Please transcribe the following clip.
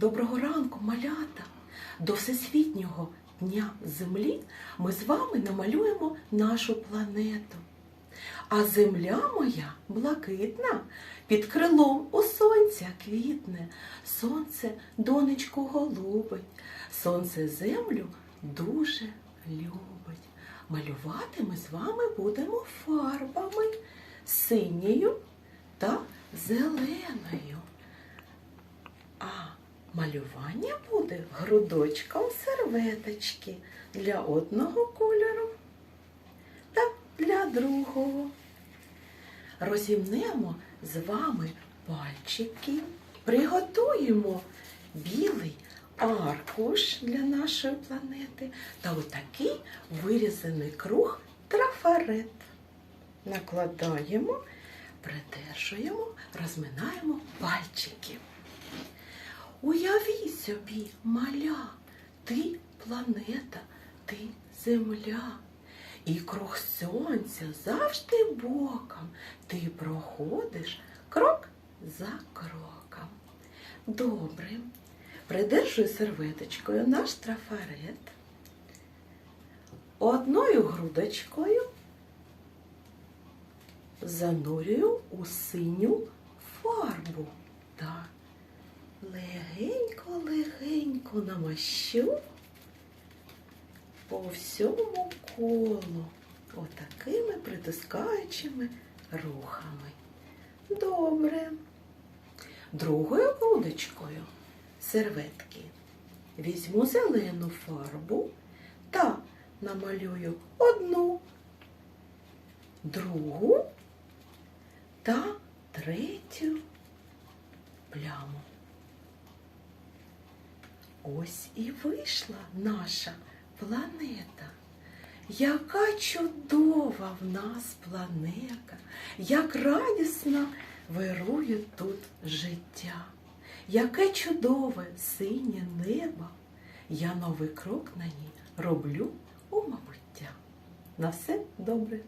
Доброго ранку, малята! До Всесвітнього дня Землі ми з вами намалюємо нашу планету. А земля моя блакитна, під крилом у сонця квітне. Сонце донечку голубить, сонце землю дуже любить. Малювати ми з вами будемо фарбами синьою та зеленою. Малювання буде грудочком серветочки для одного кольору та для другого. Розімнемо з вами пальчики, приготуємо білий аркуш для нашої планети та отакий вирізаний круг трафарет. Накладаємо, придержуємо, розминаємо пальчики. Уяви собі, маля, ти планета, ти земля. І круг сонця завжди боком ти проходиш крок за кроком. Добре. Придержуй серветочкою наш трафарет. Одною грудочкою занурюю у синю фарбу. Так легенько-легенько намащу по всьому колу отакими притискаючими рухами. Добре. Другою грудочкою серветки візьму зелену фарбу та намалюю одну, другу та третю пляму. Ось і вийшла наша планета. Яка чудова в нас планета, як радісно вирує тут життя, яке чудове синє небо. Я новий крок на ній роблю у майбуття. На все добре.